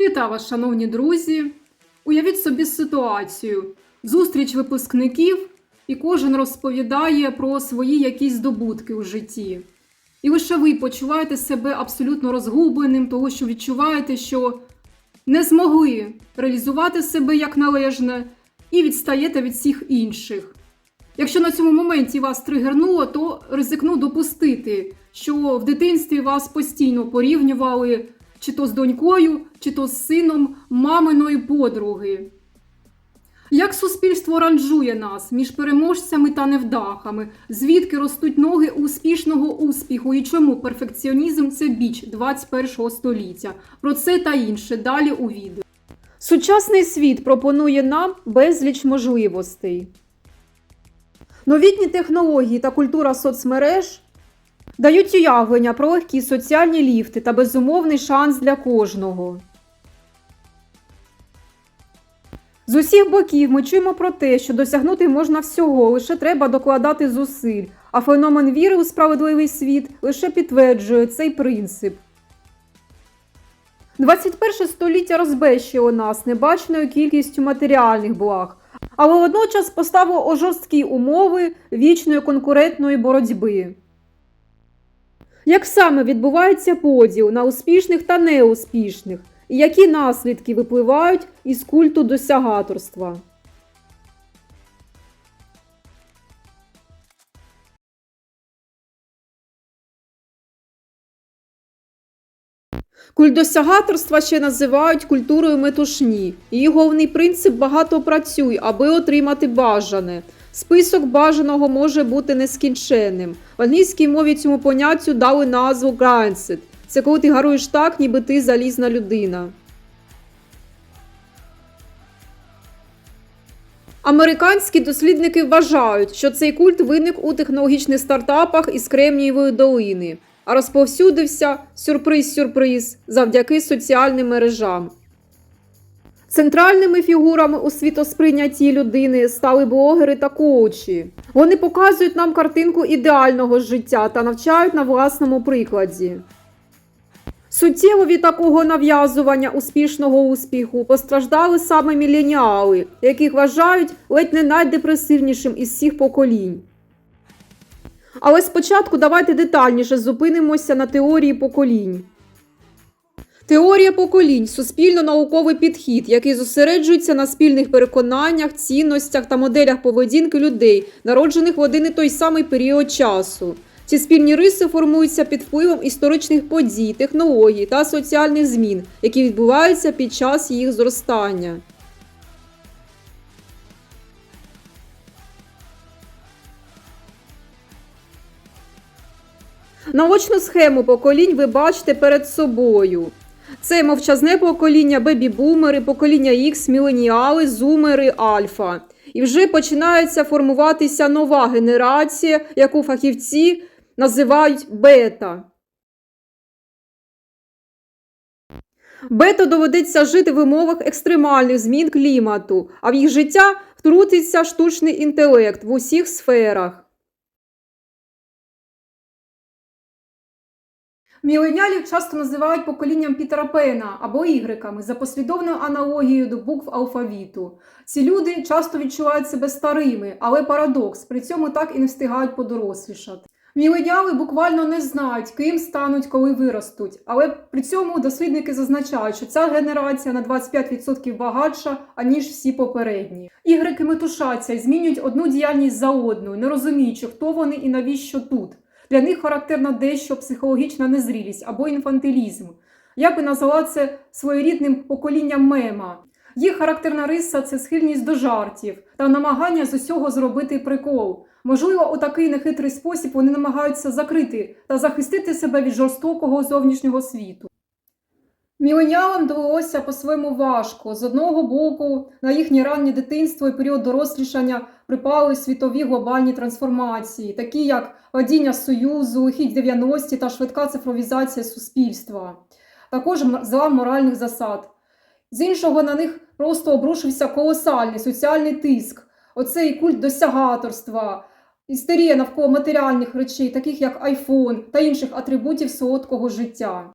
Вітаю вас, шановні друзі! Уявіть собі ситуацію: зустріч випускників, і кожен розповідає про свої якісь здобутки у житті. І лише ви почуваєте себе абсолютно розгубленим, того що відчуваєте, що не змогли реалізувати себе як належне, і відстаєте від всіх інших. Якщо на цьому моменті вас тригернуло, то ризикну допустити, що в дитинстві вас постійно порівнювали чи то з донькою, чи то з сином маминої подруги. Як суспільство ранжує нас між переможцями та невдахами, звідки ростуть ноги успішного успіху і чому перфекціонізм це біч 21 століття? Про це та інше далі у відео. Сучасний світ пропонує нам безліч можливостей. Новітні технології та культура соцмереж дають уявлення про легкі соціальні ліфти та безумовний шанс для кожного. З усіх боків ми чуємо про те, що досягнути можна всього, лише треба докладати зусиль, а феномен віри у справедливий світ лише підтверджує цей принцип. 21 століття розбещило нас небаченою кількістю матеріальних благ, але водночас поставило жорсткі умови вічної конкурентної боротьби. Як саме відбувається поділ на успішних та неуспішних, і які наслідки випливають із культу досягаторства? Культ досягаторства ще називають культурою метушні. Її головний принцип багато працюй, аби отримати бажане. Список бажаного може бути нескінченним. В англійській мові цьому поняттю дали назву «grindset». Це коли ти гаруєш так, ніби ти залізна людина. Американські дослідники вважають, що цей культ виник у технологічних стартапах із Кремнієвої долини, а розповсюдився сюрприз-сюрприз завдяки соціальним мережам. Центральними фігурами у світосприйнятті людини стали блогери та коучі. Вони показують нам картинку ідеального життя та навчають на власному прикладі. Суттєво від такого нав'язування успішного успіху постраждали саме міленіали, яких вважають ледь не найдепресивнішим із всіх поколінь. Але спочатку давайте детальніше зупинимося на теорії поколінь. Теорія поколінь суспільно-науковий підхід, який зосереджується на спільних переконаннях, цінностях та моделях поведінки людей, народжених в один і той самий період часу. Ці спільні риси формуються під впливом історичних подій, технологій та соціальних змін, які відбуваються під час їх зростання. Наочну схему поколінь ви бачите перед собою. Це мовчазне покоління, бебі-бумери, покоління Х, міленіали, зумери, альфа. І вже починається формуватися нова генерація, яку фахівці називають бета. Бета доведеться жити в умовах екстремальних змін клімату, а в їх життя втрутиться штучний інтелект в усіх сферах. Міленіалів часто називають поколінням Пітера Пена або ігреками за послідовною аналогією до букв алфавіту. Ці люди часто відчувають себе старими, але парадокс, при цьому так і не встигають подорослішати. Міленіали буквально не знають, ким стануть, коли виростуть, але при цьому дослідники зазначають, що ця генерація на 25% багатша, аніж всі попередні. Ігреки метушаться і змінюють одну діяльність за одною, не розуміючи, хто вони і навіщо тут. Для них характерна дещо психологічна незрілість або інфантилізм. Я би назвала це своєрідним поколінням мема. Їх характерна риса це схильність до жартів та намагання з усього зробити прикол. Можливо, у такий нехитрий спосіб вони намагаються закрити та захистити себе від жорстокого зовнішнього світу. Міленіалам довелося по-своєму важко. З одного боку, на їхнє раннє дитинство і період дорослішання припали світові глобальні трансформації, такі як падіння Союзу, хід 90-ті та швидка цифровізація суспільства, також злам моральних засад. З іншого на них просто обрушився колосальний соціальний тиск, оцей культ досягаторства, істерія навколо матеріальних речей, таких як айфон та інших атрибутів солодкого життя.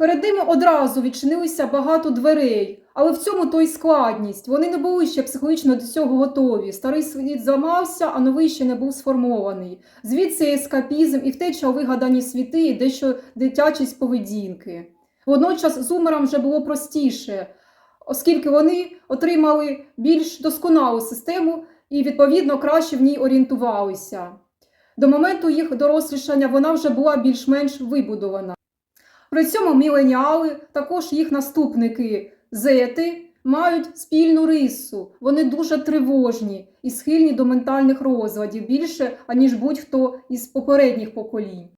Перед ними одразу відчинилися багато дверей, але в цьому то й складність. Вони не були ще психологічно до цього готові. Старий світ зламався, а новий ще не був сформований. Звідси ескапізм, і втеча у вигадані світи, і дещо дитячість поведінки. Водночас зумерам вже було простіше, оскільки вони отримали більш досконалу систему і, відповідно, краще в ній орієнтувалися. До моменту їх дорослішання вона вже була більш-менш вибудована. При цьому міленіали, також їх наступники зети, мають спільну рису. Вони дуже тривожні і схильні до ментальних розладів більше, аніж будь-хто із попередніх поколінь.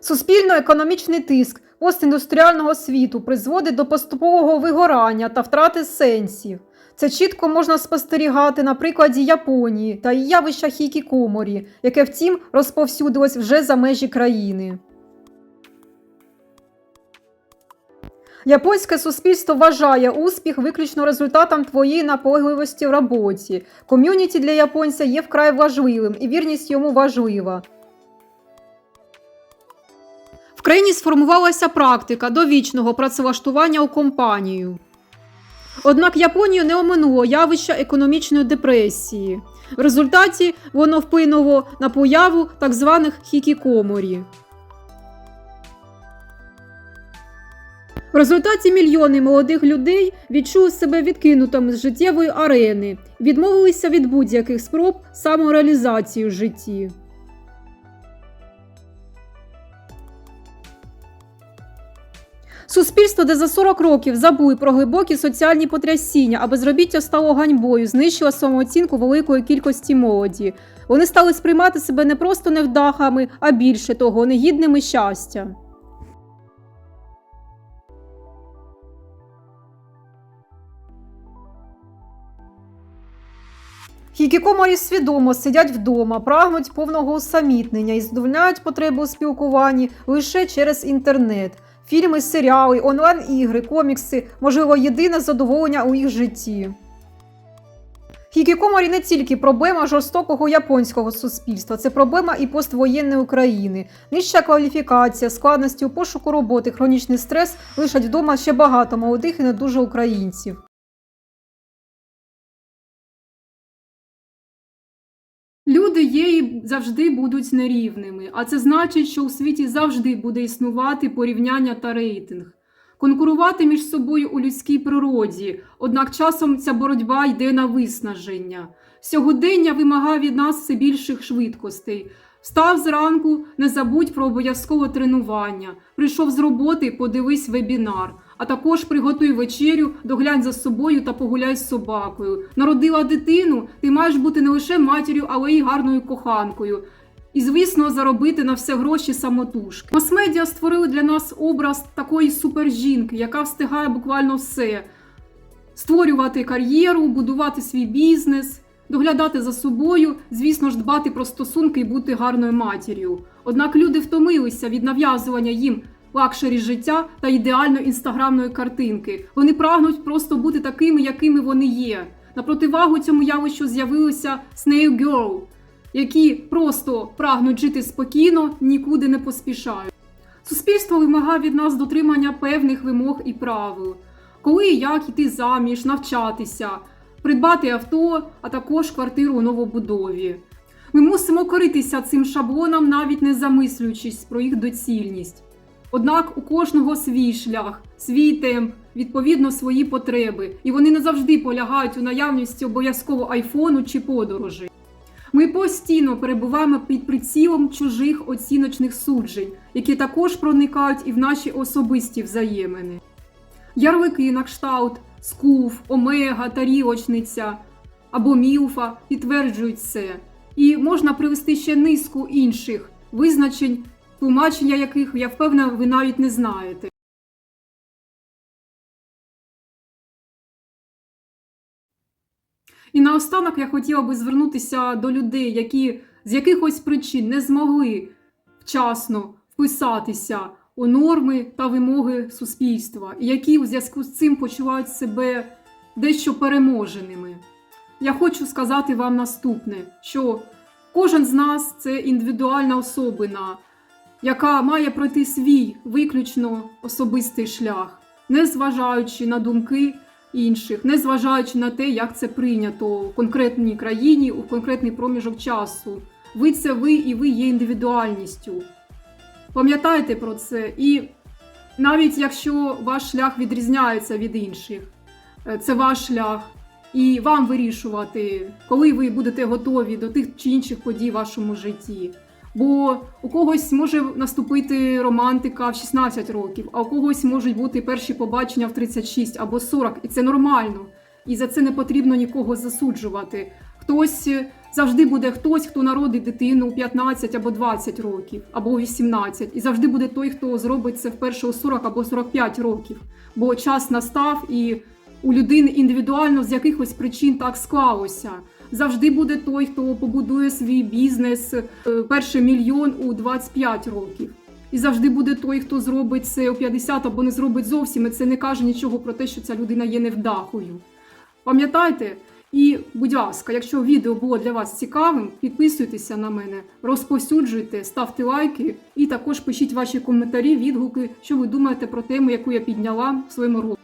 Суспільно-економічний тиск постіндустріального світу призводить до поступового вигорання та втрати сенсів. Це чітко можна спостерігати на прикладі Японії та явища хікікоморі, яке втім розповсюдилось вже за межі країни. Японське суспільство вважає успіх виключно результатом твоєї наполегливості в роботі. Ком'юніті для японця є вкрай важливим, і вірність йому важлива. В країні сформувалася практика довічного працевлаштування у компанію. Однак Японію не оминуло явище економічної депресії. В результаті воно вплинуло на появу так званих хікікоморі. В результаті мільйони молодих людей відчули себе відкинутими з життєвої арени, відмовилися від будь-яких спроб самореалізації в житті. Суспільство, де за 40 років забули про глибокі соціальні потрясіння, а безробіття стало ганьбою, знищило самооцінку великої кількості молоді. Вони стали сприймати себе не просто невдахами, а більше того, негідними щастя. Хікікоморі свідомо сидять вдома, прагнуть повного усамітнення і задовольняють потребу у спілкуванні лише через інтернет. Фільми, серіали, онлайн-ігри, комікси можливо єдине задоволення у їх житті. Хікікоморі не тільки проблема жорстокого японського суспільства, це проблема і поствоєнної України. Нижча кваліфікація, складності у пошуку роботи, хронічний стрес лишать вдома ще багато молодих і не дуже українців. Завжди будуть нерівними, а це значить, що у світі завжди буде існувати порівняння та рейтинг. Конкурувати між собою у людській природі, однак часом ця боротьба йде на виснаження. Сьогодення вимагає від нас все більших швидкостей. Встав зранку, не забудь про обов'язкове тренування. Прийшов з роботи, подивись вебінар. А також приготуй вечерю, доглянь за собою та погуляй з собакою. Народила дитину, ти маєш бути не лише матір'ю, але й гарною коханкою. І, звісно, заробити на все гроші самотужки. Мас-медіа створили для нас образ такої супержінки, яка встигає буквально все: створювати кар'єру, будувати свій бізнес, доглядати за собою, звісно ж, дбати про стосунки і бути гарною матір'ю. Однак люди втомилися від нав'язування їм лакшері життя та ідеально інстаграмної картинки. Вони прагнуть просто бути такими, якими вони є. На противагу цьому явищу з'явилися Snail Girl, які просто прагнуть жити спокійно, нікуди не поспішають. Суспільство вимагає від нас дотримання певних вимог і правил, коли і як іти заміж, навчатися, придбати авто, а також квартиру у новобудові. Ми мусимо коритися цим шаблонам, навіть не замислюючись про їх доцільність. Однак у кожного свій шлях, свій темп, відповідно свої потреби, і вони не завжди полягають у наявності обов'язково айфону чи подорожі. Ми постійно перебуваємо під прицілом чужих оціночних суджень, які також проникають і в наші особисті взаємини. Ярлики на кшталт, скуф, омега, тарілочниця або мілфа підтверджують це. І можна привести ще низку інших визначень, тлумачення яких, я впевнена, ви навіть не знаєте. І наостанок я хотіла би звернутися до людей, які з якихось причин не змогли вчасно вписатися у норми та вимоги суспільства, і які у зв'язку з цим почувають себе дещо переможеними. Я хочу сказати вам наступне: що Кожен з нас це індивідуальна особина, яка має пройти свій виключно особистий шлях, не зважаючи на думки інших, не зважаючи на те, як це прийнято в конкретній країні у конкретний проміжок часу. Ви це ви і ви є індивідуальністю. Пам'ятайте про це, і навіть якщо ваш шлях відрізняється від інших, е, це ваш шлях, і вам вирішувати, коли ви будете готові до тих чи інших подій в вашому житті. Бо у когось може наступити романтика в 16 років, а у когось можуть бути перші побачення в 36 або 40, і це нормально. І за це не потрібно нікого засуджувати. Хтось е, завжди буде хтось, хто народить дитину у 15 або 20 років, або у 18. І завжди буде той, хто зробить це вперше у 40 або 45 років. Бо час настав, і у людини індивідуально з якихось причин так склалося. Завжди буде той, хто побудує свій бізнес е, перший мільйон у 25 років. І завжди буде той, хто зробить це у 50 або не зробить зовсім. І це не каже нічого про те, що ця людина є невдахою. Пам'ятайте, і, будь ласка, якщо відео було для вас цікавим, підписуйтеся на мене, розповсюджуйте, ставте лайки і також пишіть ваші коментарі, відгуки, що ви думаєте про тему, яку я підняла в своєму ролику.